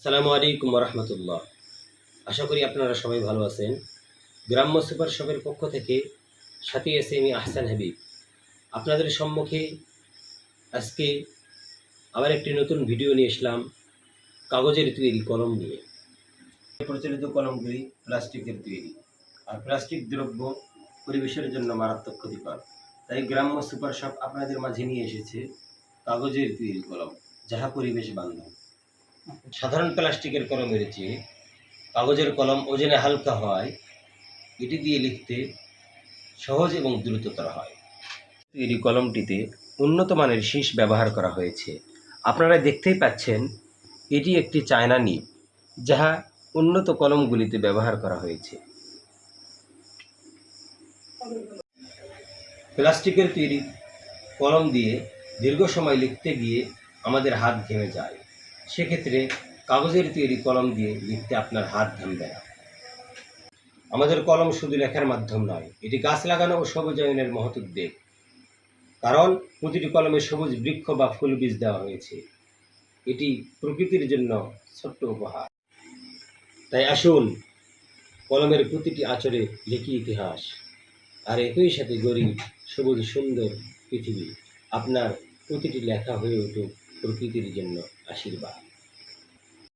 আসসালামু আলাইকুম রহমতুল্লাহ আশা করি আপনারা সবাই ভালো আছেন। গ্রাম্য সুপার শপের পক্ষ থেকে সাথী আছে আমি আহসান হাবিব আপনাদের সম্মুখে আজকে আবার একটি নতুন ভিডিও নিয়ে এসলাম, কাগজের তৈরি কলম নিয়ে। প্রচলিত কলমগুলি প্লাস্টিকের তৈরি। আর প্লাস্টিক দ্রব্য পরিবেশের জন্য মারাত্মক ক্ষতিকর। তাই গ্রাম্য সুপার শপ আপনাদের মাঝে নিয়ে এসেছে কাগজের তৈরি কলম, যাহা পরিবেশ বান্ধব। সাধারণ প্লাস্টিকের কলমের চেয়ে কাগজের কলম ওজনে হালকা হয়, এটি দিয়ে লিখতে সহজ এবং দ্রুততর হয়। তৈরি কলমটিতে উন্নত মানের শীষ ব্যবহার করা হয়েছে। আপনারা দেখতেই পাচ্ছেন, এটি একটি চায়না নিব যাহা উন্নত কলমগুলিতে ব্যবহার করা হয়েছে। প্লাস্টিকের তৈরি কলম দিয়ে দীর্ঘ সময় লিখতে গিয়ে আমাদের হাত ঘেমে যায়। সেক্ষেত্রে কাগজের তৈরি কলম দিয়ে লিখতে আপনার হাত ঘামবে না। আমাদের কলম শুধু লেখার মাধ্যম নয়, এটি গাছ লাগানো ও সবুজায়নের মহৎ উদ্যোগ কারণ প্রতিটি কলমে সবুজ বৃক্ষ বা ফুল বীজ দেওয়া হয়েছে। এটি প্রকৃতির জন্য ছোট্ট উপহার। তাই আসুন, কলমের প্রতিটি আচরে লিখি ইতিহাস। আর একই সাথে গরিব সবুজ সুন্দর পৃথিবী। আপনার প্রতিটি লেখা হয়ে উঠুক। প্রকৃতির জন্য আশীর্বাদ।